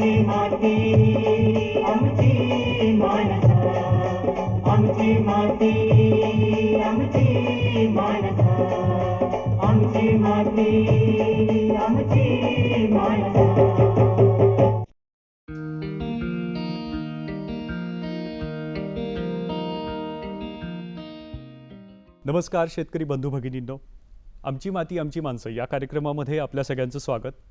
आमची माती आमची माणस. आमची माती आमची माणस. आमची माती आमची माणस. नमस्कार शेतकरी बंधू भगिनींनो. आमची माती आमची माणसं या कार्यक्रमामध्ये आपल्या सगळ्यांचं स्वागत.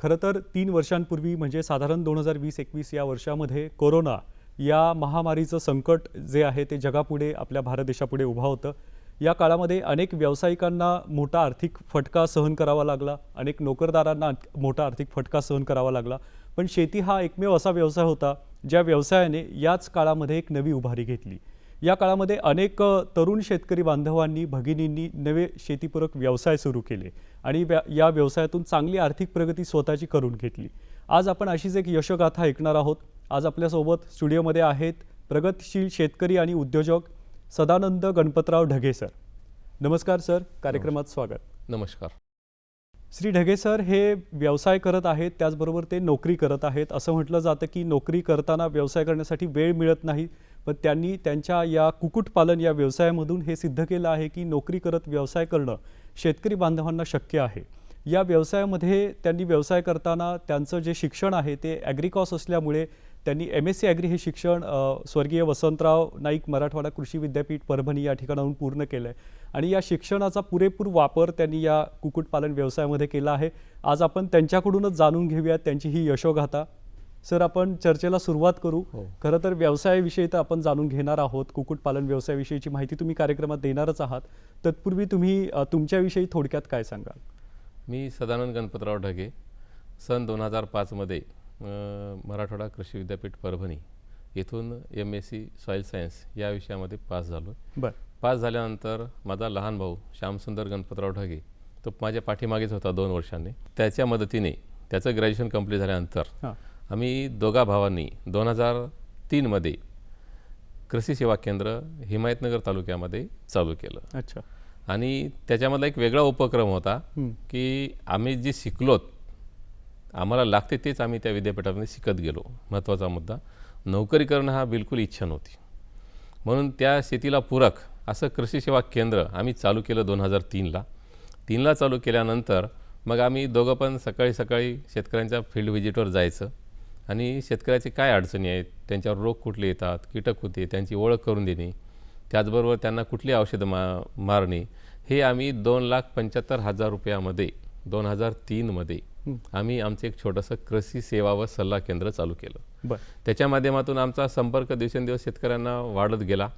खरं तर तीन वर्षांपूर्वी म्हणजे साधारण दोन हजार वीस एकवीस या वर्षामध्ये कोरोना या महामारीचं संकट जे आहे ते जगापुढे आपल्या भारत देशापुढे उभा होतं. या काळामध्ये अनेक व्यावसायिकांना मोठा आर्थिक फटका सहन करावा लागला. अनेक नोकरदारांना मोठा आर्थिक फटका सहन करावा लागला. पण शेती हा एकमेव असा व्यवसाय होता ज्या व्यवसायाने याच काळामध्ये एक नवी उभारी घेतली. या काळामध्ये अनेक तरुण शेतकरी बांधवांनी भगिनींनी नवे शेतीपूरक व्यवसाय सुरू केले आणि व्या या व्यवसायातून चांगली आर्थिक प्रगती स्वतःची करून घेतली. आज आपण अशीच एक यशोगाथा ऐकणार आहोत. आज आपल्यासोबत स्टुडिओमध्ये आहेत प्रगतशील शेतकरी आणि उद्योजक सदानंद गणपतराव ढगे सर. नमस्कार सर कार्यक्रमात स्वागत. नमस्कार. श्री ढगे सर हे व्यवसाय करत आहेत त्याचबरोबर ते नोकरी करत आहेत. असं म्हटलं जातं की नोकरी करताना व्यवसाय करण्यासाठी वेळ मिळत नाही. पण त्यांनी त्यांच्या या कुक्कुटपालन या व्यवसायामधून हे सिद्ध केलं आहे की नोकरी करत व्यवसाय करणं शेतकरी बांधवांना शक्य आहे. या व्यवसायामध्ये त्यांनी व्यवसाय करताना त्यांचं जे शिक्षण आहे ते ॲग्रिकॉस असल्यामुळे त्यांनी एम एस सी ॲग्री हे शिक्षण स्वर्गीय वसंतराव नाईक मराठवाडा कृषी विद्यापीठ परभणी या ठिकाणाहून पूर्ण केलं आहे आणि या शिक्षणाचा पुरेपूर वापर त्यांनी या कुक्कुटपालन व्यवसायामध्ये केला आहे. आज आपण त्यांच्याकडूनच जाणून घेऊयात त्यांची ही यशोगाथा. सर आपण चर्चेला सुरुवात करू. हो. खरं तर व्यवसायाविषयी तर आपण जाणून घेणार आहोत. कुक्कुटपालन व्यवसायाविषयीची माहिती तुम्ही कार्यक्रमात देणारच आहात. तत्पूर्वी तुम्ही तुमच्याविषयी थोडक्यात काय सांगाल? मी सदानंद गणपतराव ढगे सन दोन हजार पाचमध्ये मराठवाडा कृषी विद्यापीठ परभणी येथून M S C soil science या विषयामध्ये पास झालो बरं. पास झाल्यानंतर माझा लहान भाऊ श्यामसुंदर गणपतराव ढगे तो माझ्या पाठीमागेच होता दोन वर्षांनी. त्याच्या मदतीने त्याचं ग्रॅज्युएशन कंप्लीट झाल्यानंतर आम्ही दोघा भावांनी दोन हजार तीनमध्ये कृषी सेवा केंद्र हिमायतनगर तालुक्यामध्ये चालू केलं. अच्छा. आणि त्याच्यामधला एक वेगळा उपक्रम होता. की आम्ही जे शिकलोत आम्हाला लागते तेच आम्ही त्या विद्यापीठामध्ये शिकत गेलो. महत्त्वाचा मुद्दा नोकरी करणं हा बिलकुल इच्छा नव्हती. म्हणून त्या शेतीला पूरक असं कृषी सेवा केंद्र आम्ही चालू केलं दोन हजार तीनला. तीनला चालू केल्यानंतर मग आम्ही दोघं पण सकाळी सकाळी शेतकऱ्यांच्या फील्ड व्हिजिटवर जायचं. आणि शेतकऱ्याचे काय अडचणी आहेत? त्यांच्यावर रोग कुठले येतात? कीटक होते त्यांची ओळख करून देणे त्याचबरोबर त्यांना कुठली औषधं मा मारणे हे आम्ही दोन लाख पंच्याहत्तर हजार रुपयामध्ये दोन हजार तीनमध्ये आम्ही आमचं एक छोटंसं कृषी सेवा व सल्ला केंद्र चालू केलं. त्याच्या माध्यमातून आमचा संपर्क दिवसेंदिवस शेतकऱ्यांना वाढत गेला.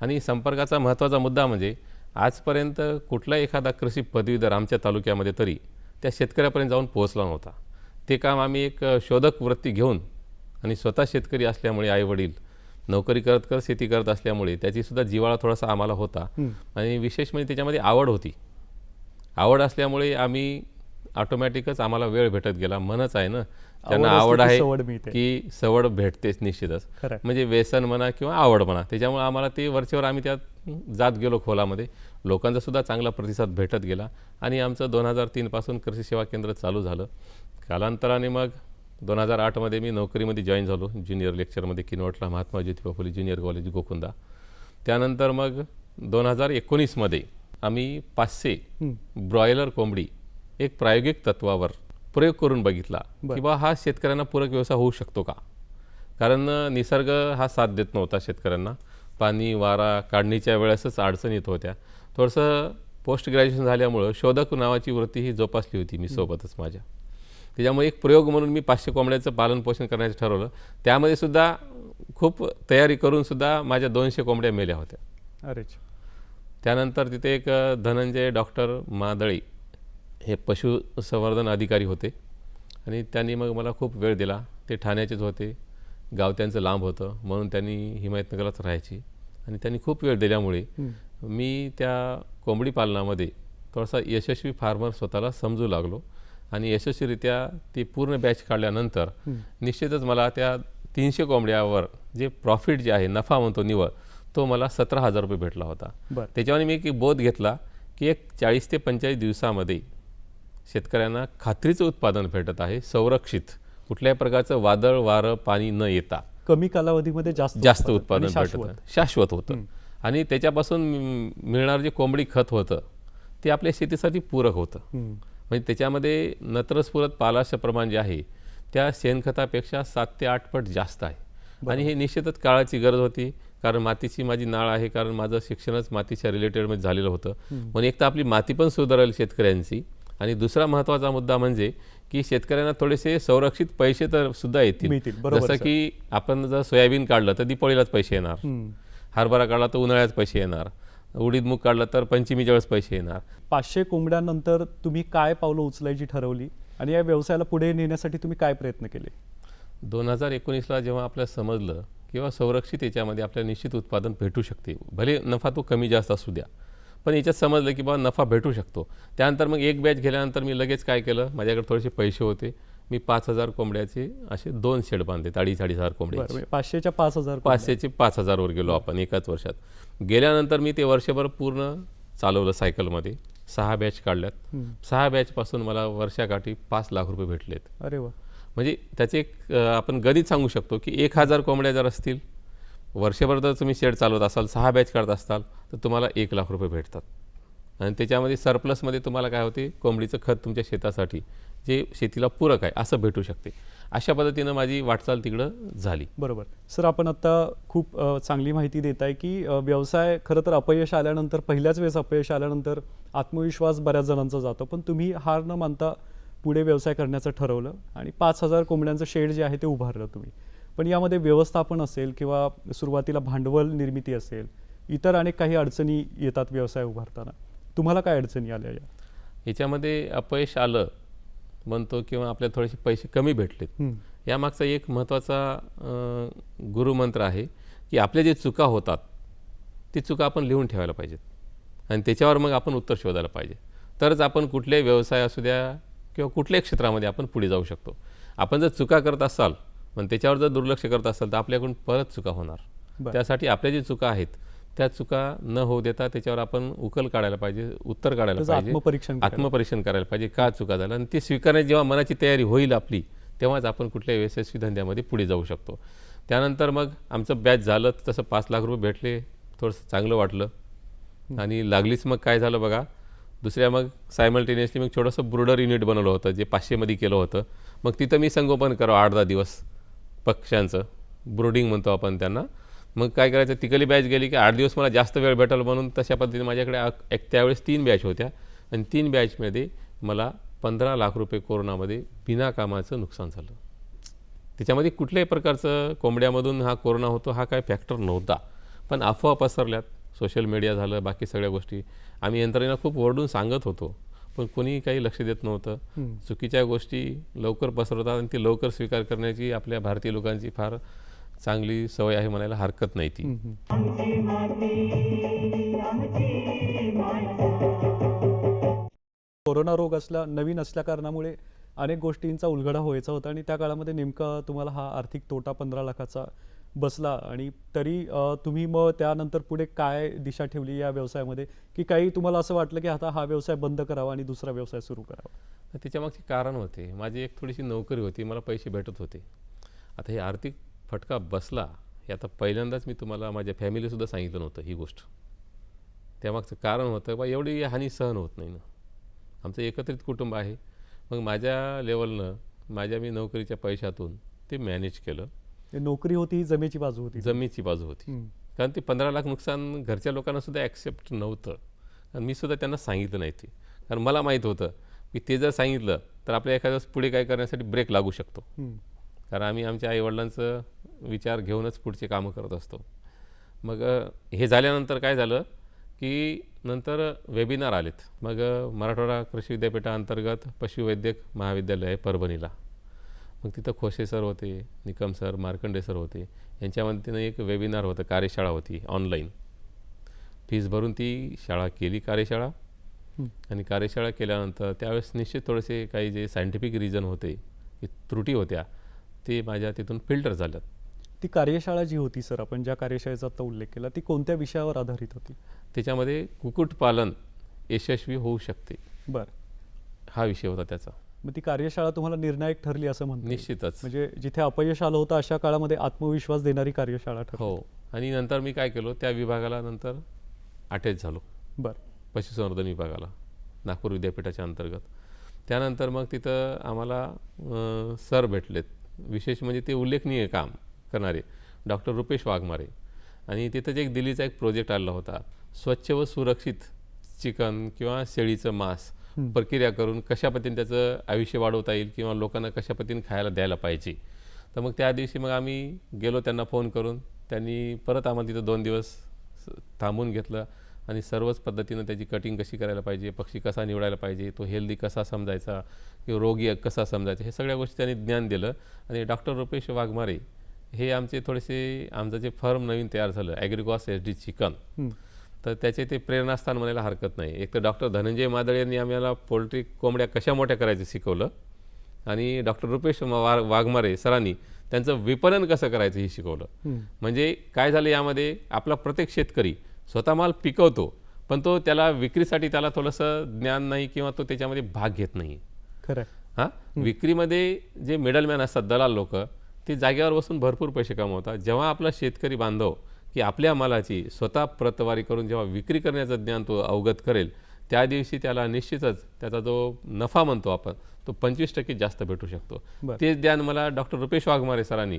आणि संपर्काचा महत्त्वाचा मुद्दा म्हणजे आजपर्यंत कुठला एखादा कृषी पदवीधर आमच्या तालुक्यामध्ये तरी त्या शेतकऱ्यापर्यंत जाऊन पोहोचला नव्हता. ते काम आम्ही एक शोधक वृत्ती घेऊन आणि स्वतः शेतकरी असल्यामुळे आईवडील नोकरी करत करत शेती करत असल्यामुळे त्याचीसुद्धा जिवाळा थोडासा आम्हाला होता. आणि विशेष म्हणजे त्याच्यामध्ये आवड होती. आवड असल्यामुळे आम्ही ऑटोमॅटिकच आम्हाला वेळ भेटत गेला. मनच आहे ना. त्यांना आवड आहे. की सवड भेटतेच निश्चितच. म्हणजे व्यसन म्हणा किंवा आवड म्हणा त्याच्यामुळे आम्हाला ते वरचेवर आम्ही त्यात जात गेलो खोलामध्ये. लोकांचा सुद्धा चांगला प्रतिसाद भेटत गेला आणि आमचं दोन हजार तीनपासून कृषी सेवा केंद्र चालू झालं. कालांतराने मग दोन हजार आठमध्ये मी नोकरीमध्ये जॉईन झालो ज्युनियर लेक्चरमध्ये किनवटला महात्मा ज्योतिबा फुले ज्युनियर कॉलेज गोकुंदा. त्यानंतर मग दोन हजार एकोणीसमध्ये आम्ही पाचशे ब्रॉयलर कोंबडी एक प्रायोगिक तत्वावर प्रयोग करून बघितला की बा हा शेतकऱ्यांना पूरक व्यवसाय होऊ शकतो का? कारण निसर्ग हा साथ देत नव्हता शेतकऱ्यांना. पाणी वारा काढणीच्या वेळेसच अडचण येत होत्या. थोडंसं पोस्ट ग्रॅज्युएशन झाल्यामुळं शोधक नावाची वृत्ती ही जोपासली होती मी सोबतच माझ्या. त्याच्यामुळे एक प्रयोग म्हणून मी पाचशे कोंबड्याचं पालन पोषण करण्याचं ठरवलं. त्यामध्ये सुद्धा खूप तयारी करून सुद्धा माझ्या दोनशे कोंबड्या मेल्या होत्या. अरेच त्यानंतर तिथे एक धनंजय डॉक्टर मादळी हे पशुसंवर्धन अधिकारी होते. आणि त्यांनी मग मला खूप वेळ दिला. ते ठाण्याचेच होते. गाव त्यांचं लांब होतं. म्हणून त्यांनी हिमायतनगरलाच राहायची. आणि त्यांनी खूप वेळ दिल्यामुळे मी त्या कोंबडी पालनामध्ये थोडासा यशस्वी फार्मर स्वतःला समजू लागलो. आणि यशस्वीरित्या ती पूर्ण बॅच काढल्यानंतर निश्चितच मला त्या तीनशे कोंबड्यावर जे प्रॉफिट जे आहे नफा म्हणतो निवळ तो मला सतरा हजार रुपये भेटला होता. त्याच्यावर मी एक बोध घेतला की एक चाळीस ते पंचेचाळीस दिवसामध्ये शेतकऱ्यांना खात्रीचं उत्पादन भेटत आहे संरक्षित. कुठल्याही प्रकारचं वादळ वारं पाणी न येता. कमी कालावधीमध्ये जास्त जास्त उत्पादन भेटत शाश्वत. होतं. आणि त्याच्यापासून मिळ- मिळणारं जे कोंबडी खत होतं ते आपल्या शेतीसाठी पूरक होतं. म्हणजे त्याच्यामध्ये नत्रस्फुरत पालाचं प्रमाण जे आहे त्या शेणखतापेक्षा सात ते आठ पट जास्त आहे. आणि हे निश्चितच काळाची गरज होती कारण मातीची माझी नाळ आहे कारण माझं शिक्षणच मातीच्या रिलेटेडमध्ये झालेलं होतं. म्हणून एक तर आपली माती पण सुधारेल शेतकऱ्यांची. आणि दुसरा महत्त्वाचा मुद्दा म्हणजे की शेतकऱ्यांना थोडेसे संरक्षित पैसे तर सुद्धा येतील. जसं. की आपण जर सोयाबीन काढलं तर दिपाळीलाच पैसे येणार. हरभरा काढला तर उन्हाळ्यात पैसे येणार. उडीद मूग काढला तर पंचमीच्या वेळेस पैसे येणार. पाचशे कोंबड्यानंतर तुम्ही काय पावलं उचलायची ठरवली? आणि या व्यवसायाला पुढे नेण्यासाठी तुम्ही काय प्रयत्न केले? दोन हजार एकोणीसला जेव्हा आपल्याला समजलं किंवा संरक्षित याच्यामध्ये आपल्याला निश्चित उत्पादन भेटू शकते. भले नफा तो कमी जास्त असू द्या पण याच्यात समजलं की बाबा नफा भेटू शकतो. त्यानंतर मग एक बॅच गेल्यानंतर मी लगेच काय केलं? माझ्याकडे थोडेसे पैसे होते. मी पाच हजार कोंबड्याचे असे दोन शेड बांधले अडीच अडीच हजार कोंबड्याचे. म्हणजे पाचशेच्या पाच हजार. पाचशेचे पाच हजारवर गेलो आपण एकाच वर्षात. गेल्यानंतर मी ते वर्षभर पूर्ण चालवलं सायकलमध्ये. सहा बॅच काढल्यात. सहा बॅचपासून मला वर्षाकाठी पाच लाख रुपये भेटलेत. अरे वा. म्हणजे त्याचे एक अ, आपण गणित सांगू शकतो की एक हजार कोंबड्या जर असतील वर्षभर जर तुम्ही शेड चालवत असाल सहा बॅच काढत असाल तर तुम्हाला एक लाख रुपये भेटतात. आणि त्याच्यामध्ये सरप्लसमध्ये तुम्हाला काय होते? कोंबडीचं खत तुमच्या शेतासाठी. जे शेतीला पूरक आहे असं भेटू शकते. अशा पद्धतीनं माझी वाटचाल तिकडं झाली. बरोबर. सर आपण आता खूप चांगली माहिती देत आहे की व्यवसाय खरं तर अपयश आल्यानंतर पहिल्याच वेळेस अपयश आल्यानंतर आत्मविश्वास बऱ्याच जणांचा जातो. पण तुम्ही हार न मानता पुढे व्यवसाय करण्याचं ठरवलं आणि पाच हजार कोंबड्यांचं शेड जे आहे ते उभारलं तुम्ही. पण यामध्ये व्यवस्थापन असेल किंवा सुरुवातीला भांडवल निर्मिती असेल इतर अनेक काही अडचणी येतात व्यवसाय उभारताना. तुम्हाला काय अडचणी आल्या या? याच्यामध्ये अपयश आलं म्हणतो किंवा आपल्याला थोडेसे पैसे कमी भेटलेत. यामागचा एक महत्त्वाचा गुरुमंत्र आहे की आपल्या जे चुका होतात ती चुका आपण लिहून ठेवायला पाहिजेत. आणि त्याच्यावर मग आपण उत्तर शोधायला पाहिजे. तरच आपण कुठल्याही व्यवसाय असू द्या किंवा कुठल्याही क्षेत्रामध्ये आपण पुढे जाऊ शकतो. आपण जर चुका करत असाल पण त्याच्यावर जर दुर्लक्ष करत असाल तर आपल्याकडून परत चुका होणार. त्यासाठी आपल्या ज्या चुका आहेत त्या चुका न होऊ देता त्याच्यावर आपण उकल काढायला पाहिजे उत्तर काढायला पाहिजे आत्मपरीक्षण करायला. आत्मपरीक्षण करायला पाहिजे का चुका झाल्या. आणि ते स्वीकारण्याची जेव्हा मनाची तयारी होईल आपली तेव्हाच आपण कुठल्याही यशस्वी धंद्यामध्ये पुढे जाऊ शकतो. त्यानंतर मग आमचं बॅच झालं तसं पाच लाख रुपये भेटले थोडंसं चांगलं वाटलं. आणि लागलीच मग काय झालं बघा दुसऱ्या मग सायमल्टेनियसली मग छोटंसं ब्रुडर युनिट बनवलं होतं जे पाचशेमध्ये केलं होतं. मग तिथं मी संगोपन करावं आठ दहा दिवस पक्ष्यांचं ब्रुडिंग म्हणतो आपण त्यांना. मग काय करायचं? तिकली बॅच गेली की आठ दिवस मला जास्त वेळ भेटेल म्हणून तशा पद्धतीने माझ्याकडे एक त्यावेळेस तीन बॅच होत्या. आणि तीन बॅचमध्ये मला पंधरा लाख रुपये कोरोनामध्ये बिना कामाचं नुकसान झालं. त्याच्यामध्ये कुठल्याही प्रकारचं कोंबड्यामधून हा कोरोना होतो हा काय फॅक्टर नव्हता. पण अफवा पसरल्यात. सोशल मीडिया झालं बाकी सगळ्या गोष्टी. आम्ही यंत्रणेला खूप ओरडून सांगत होतो. पण कोणी काही लक्ष देत नव्हतं. चुकीच्या गोष्टी लवकर पसरवतात आणि ती लवकर स्वीकार करण्याची आपल्या भारतीय लोकांची फार चांगली सवय आहे म्हणायला हरकत नाही ती. आमची माती आमची माणसं कोरोना रोग असला नवीन असल्या कारणामुळे अनेक गोष्टींचा उलगडा व्हायचा होता आणि त्या काळामध्ये नेमका तुम्हाला हा आर्थिक तोटा पंधरा लाखाचा बसला आणि तरी तुम्ही मग त्यानंतर पुढे काय दिशा ठेवली या व्यवसायामध्ये? की काही तुम्हाला असं वाटलं की आता हा व्यवसाय बंद करावा आणि दुसरा व्यवसाय सुरू करावा? तर त्याच्यामागचे कारण होते. माझी एक थोडीशी नोकरी होती. मला पैसे भेटत होते. आता हे आर्थिक फटका बसला हे आता पहिल्यांदाच मी तुम्हाला माझ्या फॅमिलीसुद्धा सांगितलं नव्हतं ही गोष्ट. त्यामागचं कारण होतं बा एवढी हानी सहन होत नाही ना. आमचं एकत्रित कुटुंब आहे. मग माझ्या लेवलनं माझ्या मी नोकरीच्या पैशातून ते मॅनेज केलं. नोकरी होती ही जमेची बाजू होती. जमीची बाजू होती. कारण ते पंधरा लाख नुकसान घरच्या लोकांना सुद्धा ॲक्सेप्ट नव्हतं. कारण मी सुद्धा त्यांना सांगितलं नाही ते. कारण मला माहीत होतं की ते जर सांगितलं तर आपल्या एखाद्या पुढे काय करण्यासाठी ब्रेक लागू शकतो. कारण आम्ही आमच्या आईवडिलांचं विचार घेऊनच पुढचे कामं करत असतो. मग हे झाल्यानंतर काय झालं की नंतर वेबिनार आलेत. मग मराठवाडा कृषी विद्यापीठाअंतर्गत पशुवैद्यक महाविद्यालय आहे परभणीला. मग तिथं खोसे सर होते निकम सर मार्कंडे सर होते. यांच्या एक वेबिनार होतं कार्यशाळा होती ऑनलाईन फीस भरून ती शाळा केली कार्यशाळा. आणि कार्यशाळा केल्यानंतर त्यावेळेस निश्चित थोडेसे काही जे सायंटिफिक रिझन होते की त्रुटी होत्या ते माझ्या तिथून फिल्टर झाल्यात. ती कार्यशाळा जी होती सर आपण ज्या कार्यशाळेचा आता उल्लेख केला ती कोणत्या विषयावर आधारित होती? त्याच्यामध्ये कुक्कुटपालन यशस्वी होऊ शकते. बर. हा विषय होता त्याचा. मग ती कार्यशाळा तुम्हाला निर्णायक ठरली असं म्हणतो निश्चितच. म्हणजे जिथे अपयश आलं होतं अशा काळामध्ये आत्मविश्वास देणारी कार्यशाळा ठरली. हो. आणि नंतर मी काय केलो त्या विभागाला नंतर अटॅच झालो. बर. पशुसंवर्धन विभागाला नागपूर विद्यापीठाच्या अंतर्गत. त्यानंतर मग तिथं आम्हाला सर भेटलेत. विशेष म्हणजे ते उल्लेखनीय काम. करणारे. डॉक्टर रुपेश वाघमारे. आणि तिथंच एक दिल्लीचा एक प्रोजेक्ट आलेला होता स्वच्छ व सुरक्षित चिकन किंवा शेळीचं मांस प्रक्रिया करून कशा पद्धतीने त्याचं आयुष्य वाढवता येईल किंवा लोकांना कशा पद्धतीने खायला द्यायला पाहिजे. तर मग त्या दिवशी मग आम्ही गेलो त्यांना फोन करून त्यांनी परत आम्हाला तिथं दोन दिवस थांबून घेतलं आणि सर्वच पद्धतीनं त्याची कटिंग कशी करायला पाहिजे पक्षी कसा निवडायला पाहिजे तो हेल्दी कसा समजायचा किंवा रोगी कसा समजायचा हे सगळ्या गोष्टी त्यांनी ज्ञान दिलं. आणि डॉक्टर रुपेश वाघमारे हे आमचे थोडेसे आमचं जे फर्म नवीन तयार झालं ॲग्रिकॉस एस डी चिकन. तर त्याचे ते प्रेरणास्थान म्हणायला हरकत नाही एक तर डॉक्टर धनंजय मादळ यांनी आम्हाला पोल्ट्री कोंबड्या कशा मोठ्या करायचं शिकवलं आणि डॉक्टर रुपेश वा वाघमारे सरांनी त्यांचं विपणन कसं करायचं हे शिकवलं. म्हणजे काय झालं यामध्ये आपला प्रत्येक शेतकरी स्वतः माल पिकवतो पण तो त्याला विक्रीसाठी त्याला थोडंसं ज्ञान नाही किंवा तो त्याच्यामध्ये भाग घेत नाही खरं. हां विक्रीमध्ये जे मिडलमॅन असतात दलाल लोक ते जागेवर बसून भरपूर पैसे कमवतात जेव्हा आपला शेतकरी बांधव की आपल्या मालाची स्वतः प्रतवारी करून जेव्हा विक्री करण्याचं ज्ञान तो अवगत करेल त्या दिवशी त्याला निश्चितच त्याचा जो नफा म्हणतो आपण तो पंचवीस टक्के जास्त भेटू शकतो. तेच ज्ञान मला डॉक्टर रुपेश वाघमारे सरांनी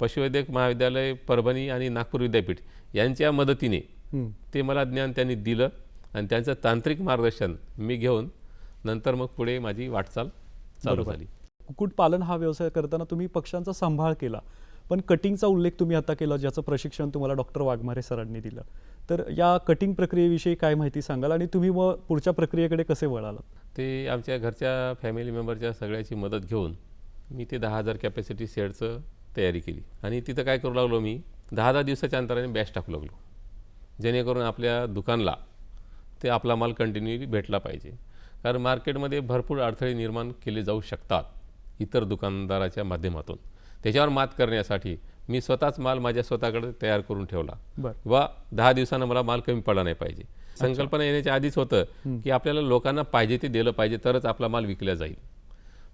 पशुवैद्यक महाविद्यालय परभणी आणि नागपूर विद्यापीठ यांच्या मदतीने. ते मला ज्ञान त्यांनी दिलं आणि त्यांचं तांत्रिक मार्गदर्शन मी घेऊन नंतर मग पुढे माझी वाटचाल चालू. झाली कुक्कुटपालन हा व्यवसाय करताना तुम्ही पक्ष्यांचा सांभाळ केला. पण कटिंगचा उल्लेख तुम्ही आता केला ज्याचं प्रशिक्षण तुम्हाला डॉक्टर वाघमारे सरांनी दिलं. तर या कटिंग प्रक्रियेविषयी काय माहिती सांगाल आणि तुम्ही मग पुढच्या प्रक्रियेकडे कसे वळालात? ते आमच्या घरच्या फॅमिली मेंबरच्या सगळ्याची मदत घेऊन मी ते दहा हजार कॅपॅसिटी शेडचं तयारी केली. आणि तिथं काय करू लागलो मी? दहा दहा दिवसाच्या अंतराने बॅच टाकू लागलो. जेणेकरून आपल्या दुकानला ते आपला माल कंटिन्युअली भेटला पाहिजे. कारण मार्केटमध्ये भरपूर अडथळे निर्माण केले जाऊ शकतात. इतर दुकानदाराच्या माध्यमातून. त्याच्यावर मात करण्यासाठी मी स्वतःच माल माझ्या स्वतःकडे तयार करून ठेवला. किंवा दहा दिवसानं मला माल कमी पडला नाही पाहिजे. संकल्पना येण्याच्या आधीच होतं की आपल्याला लोकांना पाहिजे ते दिलं पाहिजे तरच आपला माल विकला जाईल.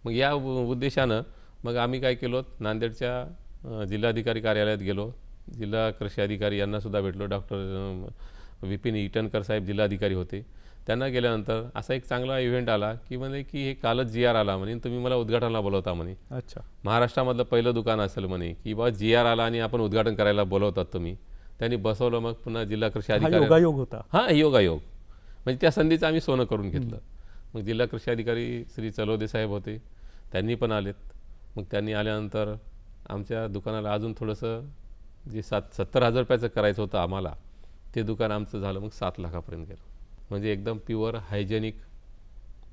मग या उद्देशानं मग आम्ही काय केलो नांदेडच्या जिल्हाधिकारी कार्यालयात गेलो. जिल्हा कृषी अधिकारी यांना सुद्धा भेटलो. डॉक्टर विपिन इटनकर साहेब जिल्हाधिकारी होते. त्यांना गेल्यानंतर असा एक चांगला इव्हेंट आला की म्हणे की हे कालच जी आर आला म्हणे तुम्ही मला उद्घाटनाला बोलवता म्हणे. अच्छा. महाराष्ट्रामधलं पहिलं दुकान असेल म्हणे की बा जी आर आला आणि आपण उद्घाटन करायला बोलवतात तुम्ही. त्यांनी बसवलं मग पुन्हा जिल्हा कृषी अधिकारी योगायोग होता. हां योगायोग. म्हणजे त्या संधीचं आम्ही सोनं करून घेतलं. मग जिल्हा कृषी अधिकारी श्री चलवदे साहेब होते. त्यांनी पण आलेत. मग त्यांनी आल्यानंतर आमच्या दुकानाला अजून थोडंसं जे सात सत्तर हजार रुपयाचं करायचं होतं आम्हाला ते दुकान आमचं झालं मग सात लाखापर्यंत गेलं. म्हणजे एकदम प्युअर हायजेनिक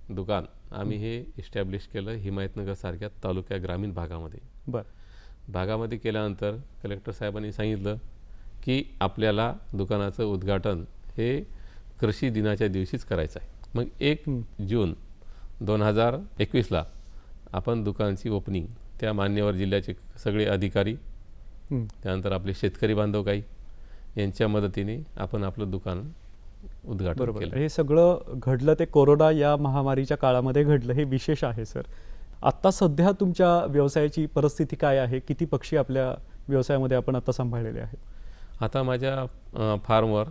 दुकान. आम्ही हे इस्टॅब्लिश केलं हिमायतनगरसारख्या तालुक्या ग्रामीण भागामध्ये. बरं. भागामध्ये केल्यानंतर कलेक्टर साहेबांनी सांगितलं की आपल्याला दुकानाचं उद्घाटन हे कृषी दिनाच्या दिवशीच करायचं आहे. मग एक जून दोन हजार एकवीसला आपण दुकानची ओपनिंग त्या मान्यवर जिल्ह्याचे सगळे अधिकारी. त्यानंतर आपले शेतकरी बांधव काही यांच्या मदतीने आपण आपलं दुकान उद्घाटन बरोबर. केलं. हे सगळं घडलं ते कोरोना या महामारीच्या काळामध्ये घडलं हे विशेष आहे सर. आत्ता सध्या तुमच्या व्यवसायाची परिस्थिती काय आहे? किती पक्षी आपल्या व्यवसायामध्ये आपण आता सांभाळलेले आहेत? आता माझ्या अं, फार्मवर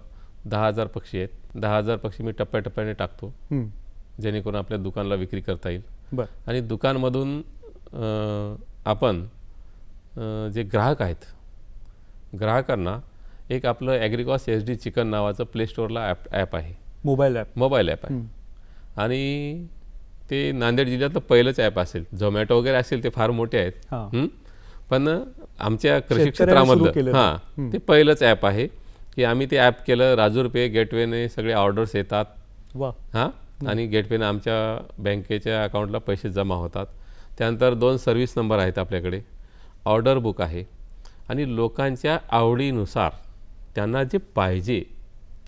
दहा हजार पक्षी आहेत. दहा हजार पक्षी मी टप्प्याटप्प्याने टाकतो. हं. जेणेकरून आपल्या दुकानला विक्री करता येईल. बरं. आणि दुकानमधून अं, आपण अं, जे ग्राहक आहेत ग्राहकांना एक आपलं ॲग्रिकॉस एस डी चिकन नावाचं प्ले स्टोअरला ॲप ॲप आहे. मोबाईल ॲप मोबाईल ॲप आहे. आणि ते नांदेड जिल्ह्यातलं पहिलंच ॲप असेल. झोमॅटो वगैरे असेल ते फार मोठे आहेत? पण आमच्या कृषी क्षेत्रामधलं. हां. ते पहिलंच ॲप आहे. की आम्ही ते ॲप केलं राजूर पे गेटवेने सगळे ऑर्डर्स येतात. हां? आणि गेटवेने आमच्या बँकेच्या अकाउंटला पैसे जमा होतात. त्यानंतर दोन सर्व्हिस नंबर आहेत आपल्याकडे. ऑर्डर बुक आहे. आणि लोकांच्या आवडीनुसार त्यांना जे पाहिजे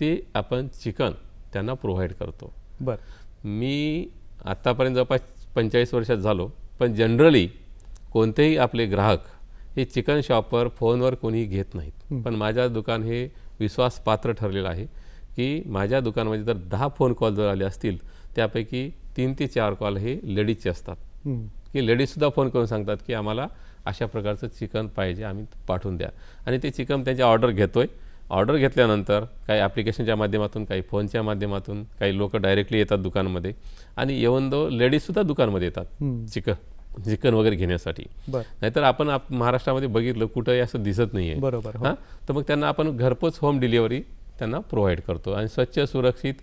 ते आपण चिकन त्यांना प्रोव्हाइड करतो. बर. मी आत्तापर्यंत जवळपास पंचेचाळीस वर्षात झालो पण जनरली कोणतेही आपले ग्राहक हे चिकन शॉपवर फोनवर कोणी घेत नाहीत. पण माझ्या दुकान हे विश्वासपात्र ठरलेलं आहे की माझ्या दुकानामध्ये जर दहा फोन कॉल जर आले असतील त्यापैकी तीन ते चार कॉल हे लेडीजचे असतात. की लेडीजसुद्धा फोन करून सांगतात की आम्हाला अशा प्रकारचं चिकन पाहिजे आम्ही पाठवून द्या. आणि ते चिकन त्यांची ऑर्डर घेतो आहे ऑर्डर घेतल्यानंतर काही ॲप्लिकेशनच्या माध्यमातून काही फोनच्या माध्यमातून काही लोक डायरेक्टली येतात दुकानामध्ये. आणि येऊन दो लेडीजसुद्धा दुकानमध्ये येतात. चिकन चिकन वगैरे घेण्यासाठी. बर. नाहीतर आपण आप महाराष्ट्रामध्ये बघितलं कुठंही असं दिसत नाही आहे बरोबर हो. हां? तर मग त्यांना आपण घरपोच होम डिलिव्हरी त्यांना प्रोव्हाइड करतो. आणि स्वच्छ सुरक्षित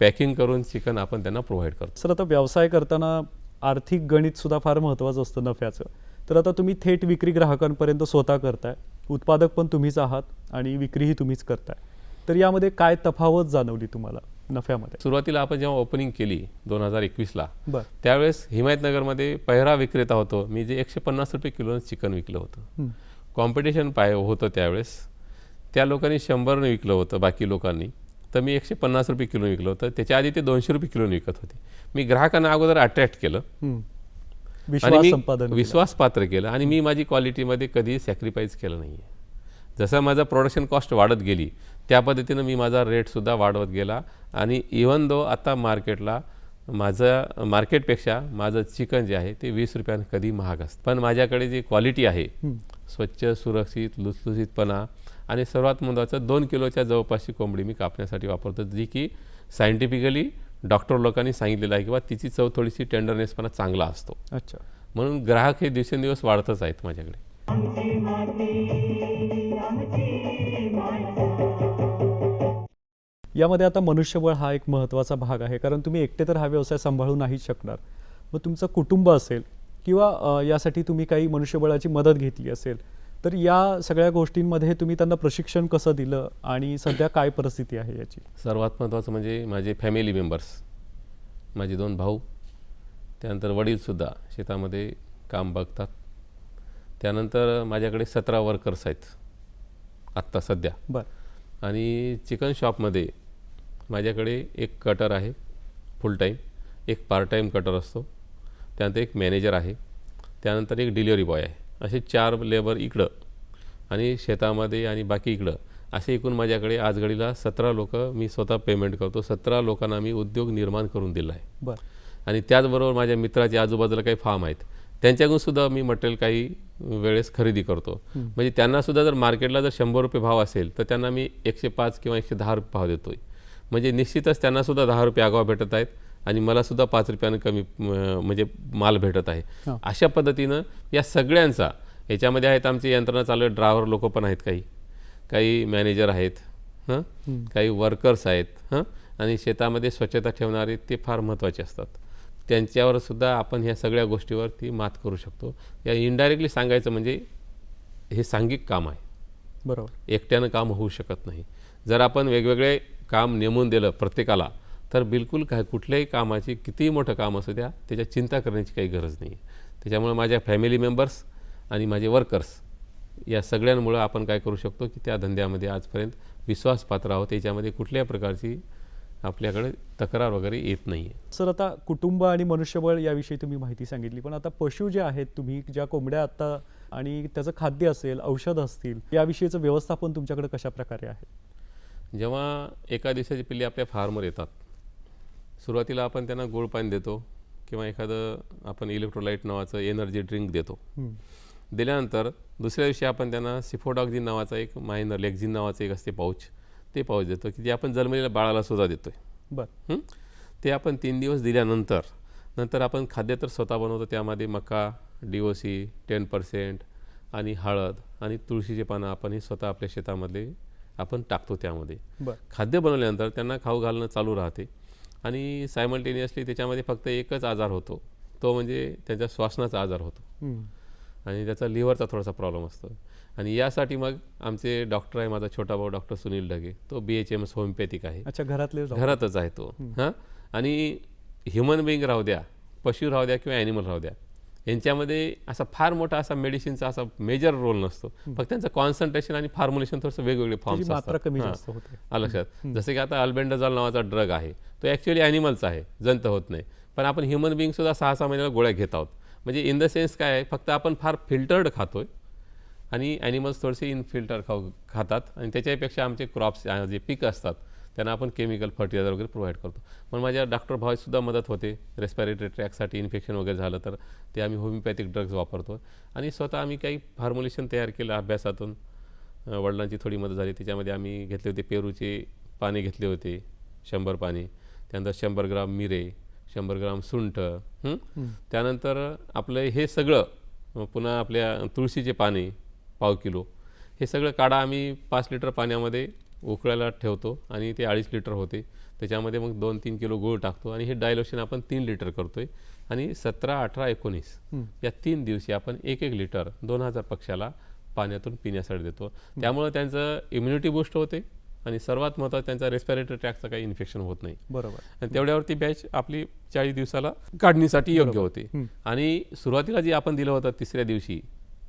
पॅकिंग करून चिकन आपण त्यांना प्रोव्हाइड करतो. सर आता व्यवसाय करताना आर्थिक गणित सुद्धा फार महत्त्वाचं असतं नफ्याचं. तर आता तुम्ही थेट विक्री ग्राहकांपर्यंत स्वतः करताय. उत्पादक पण तुम्हीच आहात. आणि विक्रीही तुम्हीच करताय. तर यामध्ये काय तफावत जाणवली तुम्हाला नफ्यामध्ये? सुरुवातीला आपण जेव्हा ओपनिंग केली दोन हजार एकवीसला त्यावेळेस हिमायतनगरमध्ये पहिरा विक्रेता होतो. मी जे एकशे पन्नास रुपये किलो चिकन विकलं होतं. कॉम्पिटिशन पाय होतं त्यावेळेस. त्या लोकांनी शंभरनं विकलं होतं बाकी लोकांनी. तर मी एकशे पन्नास रुपये किलो विकलं होतं. त्याच्या आधी ते दोनशे रुपये किलोने विकत होते. मी ग्राहकांना अगोदर अट्रॅक्ट केलं. आणि विश्वास मी केलं. विश्वास पात्र केलं. आणि मी माझी क्वालिटीमध्ये कधी सॅक्रिफाईस केलं नाही जसं माझं प्रोडक्शन कॉस्ट वाढत गेली त्या पद्धतीनं मी माझा रेटसुद्धा वाढवत गेला. आणि इवन दो आता मार्केटला माझं मार्केटपेक्षा माझं चिकन जे आहे ते वीस रुपयानं कधी महाग असतं. पण माझ्याकडे जी क्वालिटी आहे. स्वच्छ सुरक्षित लुसलुसीतपणा आणि सर्वात महत्त्वाचं दोन किलोच्या जवळपासची कोंबडी मी कापण्यासाठी वापरतो जी की सायंटिफिकली डॉक्टर लोकांनी सांगितलेलं आहे किंवा तिची चव थोडीशी टेंडरनेसपणा चांगला असतो. अच्छा. म्हणून ग्राहक हे दिवसेंदिवस वाढतच आहेत माझ्याकडे. यामध्ये आता मनुष्यबळ हा एक महत्त्वाचा भाग आहे कारण तुम्ही एकटे तर हा व्यवसाय सांभाळू नाही शकणार. मग तुमचं कुटुंब असेल किंवा यासाठी तुम्ही काही मनुष्यबळाची मदत घेतली असेल तर या सगळ्या गोष्टींमध्ये तुम्ही त्यांना प्रशिक्षण कसं दिलं आणि सध्या काय परिस्थिती आहे याची? सर्वात महत्त्वाचं म्हणजे माझे फॅमिली मेंबर्स माझे दोन भाऊ त्यानंतर वडीलसुद्धा शेतामध्ये काम बघतात. त्यानंतर माझ्याकडे सतरा वर्कर्स आहेत. आत्ता सध्या. बरं. आणि चिकन शॉपमध्ये माझ्याकडे एक कटर आहे फुल टाईम एक पार्ट टाईम कटर असतो. त्यानंतर एक मॅनेजर आहे. त्यानंतर एक डिलिव्हरी बॉय आहे. असे चार लेबर इकडं आणि शेतामध्ये आणि बाकी इकडं. असे एकूण माझ्याकडे आज घडीला सतरा लोक मी स्वतः पेमेंट करतो. सतरा लोकांना मी उद्योग निर्माण करून दिला आहे बरं. आणि त्याचबरोबर माझ्या मित्राच्या आजूबाजूला काही फार्म आहेत. त्यांच्याकडून सुद्धा मी मटेरियल काही वेळेस खरेदी करतो. म्हणजे त्यांना सुद्धा जर मार्केटला जर शंभर रुपये भाव असेल तर त्यांना मी एकशे पाच किंवा एकशे दहा रुपये भाव देतोय. म्हणजे निश्चितच त्यांना सुद्धा दहा रुपये आगाव भेटत आहेत आणि मला सुद्धा पाच रुपयानं कमी म्हणजे माल भेटत आहे. अशा पद्धतीनं या सगळ्यांचा याच्यामध्ये आहेत आमची यंत्रणा चालू ड्रायव्हर लोक पण आहेत काही. काही मॅनेजर आहेत हं? काही वर्कर्स आहेत हं? आणि शेतामध्ये स्वच्छता ठेवणारे ते फार महत्त्वाचे असतात. त्यांच्यावर सुद्धा आपण ह्या सगळ्या गोष्टीवरती मात करू शकतो. या इनडायरेक्टली सांगायचं म्हणजे हे सांघिक काम आहे. बरोबर. एकट्यानं काम होऊ शकत नाही. जर आपण वेगवेगळे काम नेमून दिलं प्रत्येकाला तर बिलकुल काय कुठल्याही कामाची कितीही मोठं काम असू द्या त्याच्या चिंता करण्याची काही गरज नाही. त्याच्यामुळे माझ्या फॅमिली मेंबर्स आणि माझे वर्कर्स या सगळ्यांमुळं आपण काय करू शकतो की त्या धंद्यामध्ये आजपर्यंत विश्वासपात्र आहोत. त्याच्यामध्ये कुठल्याही प्रकारची आपल्याकडे तक्रार वगैरे येत नाही आहे सर आता कुटुंब आणि मनुष्यबळ याविषयी तुम्ही माहिती सांगितली पण आता पशु जे आहेत तुम्ही ज्या कोंबड्या आता आणि त्याचं खाद्य असेल औषध असतील याविषयीचं व्यवस्थापन तुमच्याकडे कशा प्रकारे आहे? जेव्हा एका दिवसाची पिल्ली आपल्या फार्मवर येतात सुरुवातीला आपण त्यांना गोड पाणी देतो किंवा एखादं आपण इलेक्ट्रोलाईट नावाचं एनर्जी ड्रिंक देतो. दिल्यानंतर दुसऱ्या दिवशी आपण त्यांना सिफोडॉक्झिन नावाचा एक मायनर लेक्झिन नावाचं एक असते पाऊच ते पाऊच देतो की जे आपण जन्मलेल्या बाळाला सुद्धा देतो आहे बरं ते आपण तीन दिवस दिल्यानंतर नंतर आपण खाद्य तर स्वतः बनवतो त्यामध्ये मका D O C ten percent आणि हळद आणि तुळशीचे पानं आपण हे स्वतः आपल्या शेतामध्ये आपण टाकतो त्यामध्ये. बरं. खाद्य बनवल्यानंतर त्यांना खाऊ घालणं चालू राहते आणि सायमल्टेनियसली त्याच्यामध्ये फक्त एकच आजार होतो. तो म्हणजे त्यांच्या श्वासनाचा आजार होतो. आणि त्याचा लिव्हरचा थोडासा प्रॉब्लेम असतो. आणि यासाठी मग आमचे डॉक्टर आहे माझा छोटा भाऊ डॉक्टर सुनील ढगे. तो B H M S homeopathic आहे. अच्छा घरातले. घरातच आहे तो. हां? आणि ह्युमन बिईंग राहू द्या पशु राहू द्या किंवा ॲनिमल राहू द्या यांच्यामध्ये असा फार मोठा असा मेडिसिनचा असा मेजर रोल नसतो. फक्त त्यांचं कॉन्सन्ट्रेशन आणि फॉर्म्युलेशन थोडंसं वेगवेगळे फॉर्म्स आलं लक्षात. जसं की आता अल्बेंडाझॉल नावाचा ड्रग आहे. तो ॲक्च्युअली ॲनिमलचा आहे. जंत होत नाही. पण आपण ह्युमन बिईंगसुद्धा सहा सहा महिन्याला गोळ्या घेत आहोत. म्हणजे इन द सेन्स काय आहे फक्त आपण फार फिल्टर्ड खातो आहे आणि ॲनिमल्स थोडेसे इनफिल्टर खाऊ खातात आणि त्याच्यापेक्षा आमचे क्रॉप्स जे पीक असतात त्यांना आपण केमिकल फर्टिलायझर वगैरे प्रोव्हाइड करतो. पण माझ्या डॉक्टर भावासुद्धा मदत होते. रेस्पिरेटरी ट्रॅकसाठी इन्फेक्शन वगैरे झालं तर ते आम्ही होमिओपॅथिक ड्रग्ज वापरतो आणि स्वतः आम्ही काही फॉर्म्युलेशन तयार केलं अभ्यासातून. वडिलांची थोडी मदत झाली. त्याच्यामध्ये आम्ही घेतले होते पेरूचे पाने घेतले होते शंभर पाने. त्यानंतर शंभर ग्राम मिरे शंभर ग्राम सुंठ? त्यानंतर आपलं हे सगळं पुन्हा आपल्या तुळशीचे पाने पाव किलो हे सगळं काढा आम्ही पाच लिटर पाण्यामध्ये उकळायला ठेवतो आणि ते अडीच लिटर होते. त्याच्यामध्ये मग दोन तीन किलो गूळ टाकतो आणि हे डायलोशन आपण तीन लिटर करतोय. आणि सतरा अठरा एकोणीस या तीन दिवशी आपण एक एक लिटर दोन हजार पक्षाला पाण्यातून पिण्यासाठी देतो. त्यामुळं त्यांचं इम्युनिटी बूस्ट होते. आणि सर्वात महत्त्वाचं त्यांचा रेस्पिरेटरी ट्रॅकचं काही इन्फेक्शन होत नाही. बरोबर. आणि तेवढ्यावरती बॅच आपली चाळीस दिवसाला काढणीसाठी योग्य होते. आणि सुरुवातीला जे आपण दिलं होतं तिसऱ्या दिवशी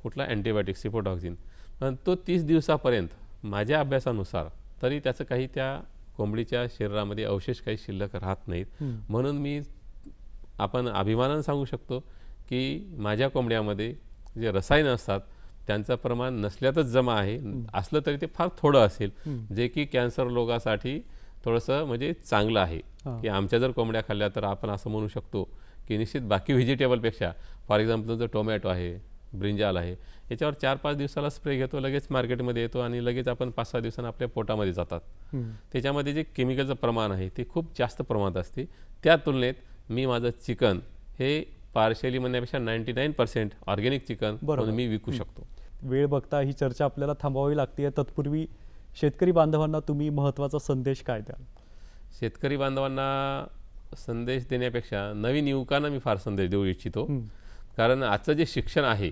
कुठला अँटीबायोटिक सिपोटॉक्सिन पण तो तीस दिवसापर्यंत माझ्या अभ्यासानुसार तरी त्याचं काही त्या कोंबडीच्या शरीरामध्ये अवशेष काही शिल्लक राहत नाहीत. म्हणून मी आपण अभिमानानं सांगू शकतो की माझ्या कोंबड्यामध्ये जे रसायन असतात त्यांचं प्रमाण नसल्यातच जमा आहे. असलं तरी ते फार थोडं असेल. जे की कॅन्सर रोगासाठी थोडंसं म्हणजे चांगलं आहे. की आमच्या जर कोंबड्या खाल्ल्या तर आपण असं म्हणू शकतो की निश्चित बाकी व्हेजिटेबलपेक्षा फॉर एक्झाम्पल तुमचं टोमॅटो आहे ब्रिंजाल आहे याच्यावर चार पाच दिवसाला स्प्रे घेतो लगेच मार्केटमध्ये येतो आणि लगेच आपण पाच सहा दिवसांना आपल्या पोटामध्ये जातात. त्याच्यामध्ये जे केमिकलचं प्रमाण आहे ते खूप जास्त प्रमाणात असते. त्या तुलनेत मी माझं चिकन हे पार्शली म्हणण्यापेक्षा ninety nine percent organic chicken मी विकू शकतो. वेळ बघता ही चर्चा आपल्याला थांबवावी लागते तत्पूर्वी शेतकरी बांधवांना तुम्ही महत्त्वाचा संदेश काय द्याल? शेतकरी बांधवांना संदेश देण्यापेक्षा नवीन युवकांना मी फार संदेश देऊ इच्छितो. कारण आजचं जे शिक्षण आहे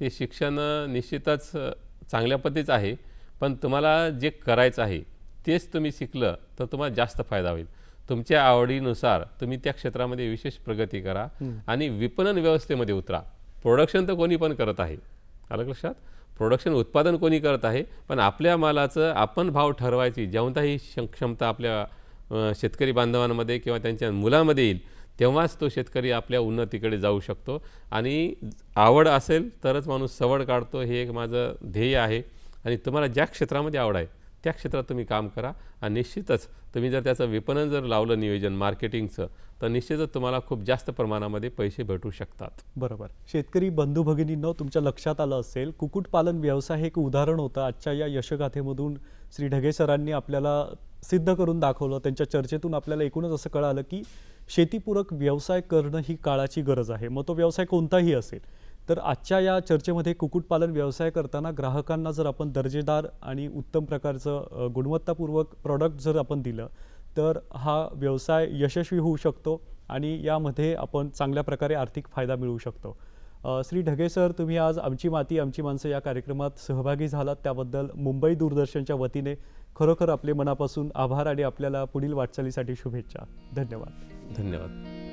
ते शिक्षण निश्चितच चांगल्या पद्धतीचं आहे. पण तुम्हाला जे करायचं आहे तेच तुम्ही शिकलं तर तुम्हाला जास्त फायदा होईल. तुमच्या आवडीनुसार तुम्ही त्या क्षेत्रामध्ये विशेष प्रगती करा आणि विपणन व्यवस्थेमध्ये उतरा. प्रोडक्शन तर कोणी पण करत आहे. आलं लक्षात? प्रोडक्शन उत्पादन कोणी करत आहे पण आपल्या मालाचं आपण भाव ठरवायची जेव्हा ही क्षमता आपल्या शेतकरी बांधवांमध्ये किंवा त्यांच्या मुलामध्ये येईल तेव्हाच तो शेतकरी आपल्या उन्नतीकडे जाऊ शकतो. आणि आवड असेल तरच माणूस सवड काढतो हे एक माझं ध्येय आहे. आणि तुम्हाला ज्या क्षेत्रामध्ये आवड आहे त्या क्षेत्रात तुम्ही काम करा. आणि निश्चितच तुम्ही जर त्याचं विपणन जर लावलं नियोजन मार्केटिंगचं तर निश्चितच तुम्हाला खूप जास्त प्रमाणामध्ये पैसे भेटू शकतात. बरोबर. शेतकरी बंधू भगिनींनो तुमच्या लक्षात आलं असेल कुक्कुटपालन व्यवसाय हे एक उदाहरण होतं. आजच्या या यशगाथेमधून श्री ढगे सरांनी आपल्याला सिद्ध करून दाखवलं. त्यांच्या चर्चेतून आपल्याला एकूणच असं कळालं की शेतीपूरक व्यवसाय करणं ही काळाची गरज आहे. मग तो व्यवसाय कोणताही असेल तर आजच्या या चर्चेमध्ये कुक्कुटपालन व्यवसाय करताना ग्राहकांना जर आपण दर्जेदार आणि उत्तम प्रकारचं गुणवत्तापूर्वक प्रॉडक्ट जर आपण दिलं तर हा व्यवसाय यशस्वी होऊ शकतो आणि यामध्ये आपण चांगल्या प्रकारे आर्थिक फायदा मिळवू शकतो. श्री ढगे सर तुम्ही आज आमची माती आमची माणसं या कार्यक्रमात सहभागी झालात. त्याबद्दल मुंबई दूरदर्शनच्या वतीने खरोखर आपले मनापासून आभार आणि आपल्याला पुढील वाटचालीसाठी शुभेच्छा. धन्यवाद. धन्यवाद.